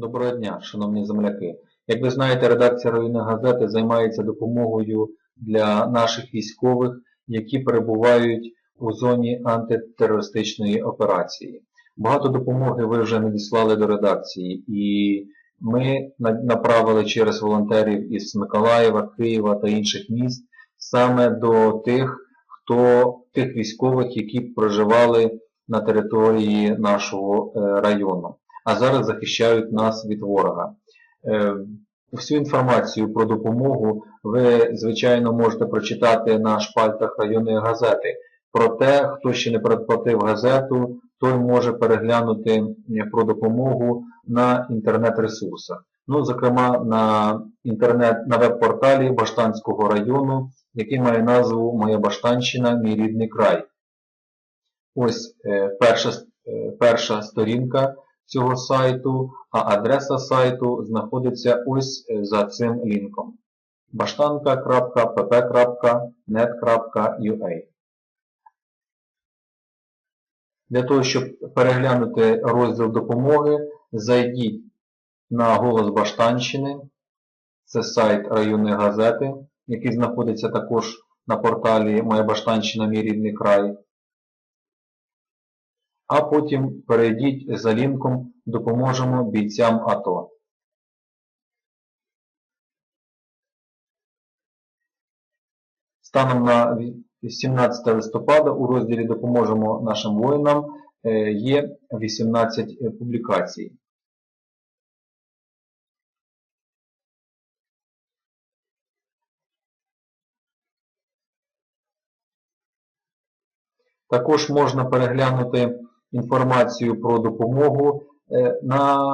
Доброго дня, шановні земляки. Як ви знаєте, редакція районної газети займається допомогою для наших військових, які перебувають у зоні антитерористичної операції. Багато допомоги ви вже надіслали до редакції, і ми направили через волонтерів із Миколаєва, Києва та інших міст саме до тих, хто тих військових, які проживали на території нашого е, району а зараз захищають нас від ворога. Е, Всю інформацію про допомогу ви, звичайно, можете прочитати на шпальтах районної газети. Проте, хто ще не передплатив газету, той може переглянути е, про допомогу на інтернет-ресурсах. Ну, зокрема, на інтернет на веб-порталі Баштанського району, який має назву Моя Баштанщина, мій рідний край. Ось е, перша, перша сторінка цього сайту, а адреса сайту знаходиться ось е, за цим лінком. bashtanka.pp.net.ua Для того, щоб переглянути розділ допомоги, зайдіть на Голос Баштанщини. Це сайт районної газети, який знаходиться також на порталі Моя Баштанщина, мій рідний край а потім перейдіть за лінком Допоможемо бійцям АТО. Станом на 17 листопада у розділі Допоможемо нашим воїнам е, є 18 публікацій. Також можна переглянути інформацію про допомогу е, на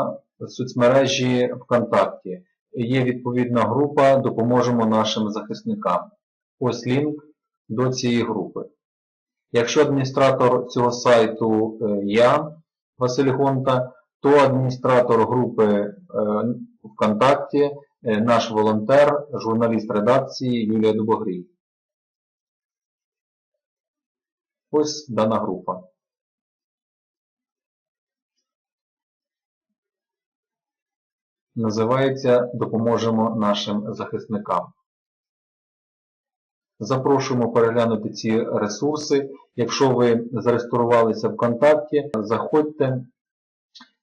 соцмережі ВКонтакті. Є відповідна група Допоможемо нашим захисникам. Ось лінк до цієї групи. Якщо адміністратор цього сайту е, я, Василь Гонта, то адміністратор групи е, ВКонтакті наш волонтер, журналіст редакції Юлія Дубогрій. Ось дана група. Називається Допоможемо нашим захисникам. Запрошуємо переглянути ці ресурси. Якщо ви зареєструвалися ВКонтакті, заходьте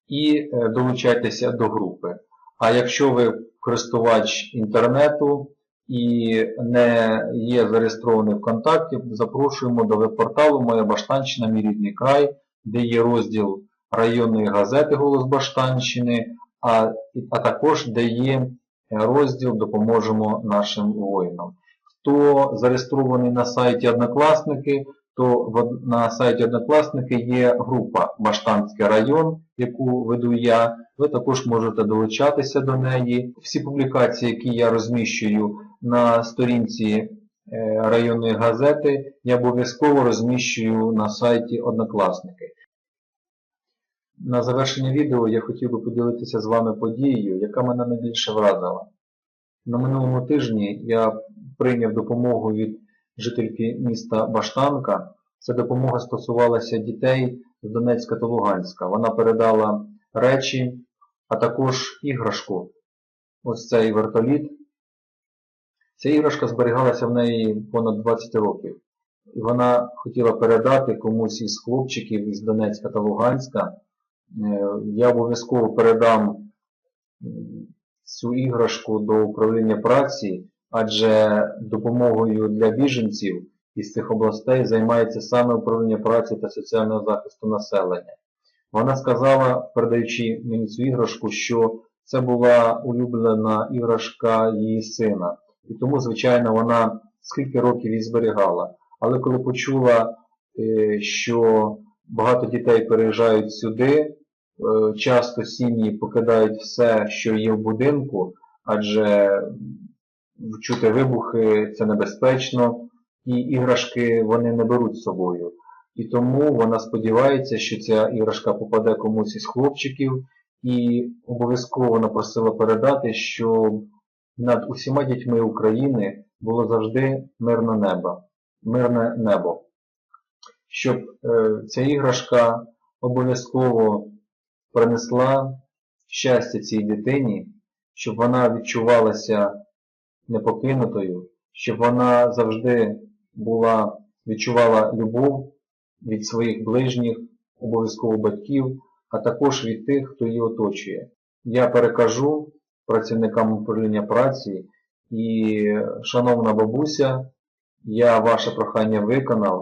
і е, долучайтеся до групи. А якщо ви користувач інтернету і не є зареєстрований ВКонтакті, запрошуємо до веб-порталу Моя Баштанщина, мій рідний край, де є розділ районної газети Голос Баштанщини, а, а також де є розділ Допоможемо нашим воїнам. Хто зареєстрований на сайті Однокласники, то на сайті Однокласники є група Баштанський район, яку веду я. Ви також можете долучатися до неї. Всі публікації, які я розміщую на сторінці е, районної газети, я обов'язково розміщую на сайті Однокласники. На завершення відео я хотів би поділитися з вами подією, яка мене найбільше вразила. На минулому тижні я прийняв допомогу від жительки міста Баштанка. Ця допомога стосувалася дітей з Донецька та Луганська. Вона передала речі, а також іграшку. Ось цей вертоліт. Ця іграшка зберігалася в неї понад 20 років. І вона хотіла передати комусь із хлопчиків із Донецька та Луганська. Е, Я обов'язково передам цю іграшку до управління праці, адже допомогою для біженців із цих областей займається саме управління праці та соціального захисту населення. Вона сказала, передаючи мені цю іграшку, що це була улюблена іграшка її сина. І тому, звичайно, вона скільки років її зберігала. Але коли почула, е, що багато дітей переїжджають сюди, е, часто сім'ї покидають все, що є в будинку, адже чути вибухи це небезпечно, і іграшки вони не беруть з собою. І тому вона сподівається, що ця іграшка попаде комусь із хлопчиків, і обов'язково напросила передати, що над усіма дітьми України було завжди мирне небо. Мирне небо. Щоб е, ця іграшка обов'язково принесла щастя цій дитині, щоб вона відчувалася непокинутою, щоб вона завжди була, відчувала любов від своїх ближніх, обов'язково батьків, а також від тих, хто її оточує. Я перекажу працівникам управління праці і, шановна бабуся, я ваше прохання виконав.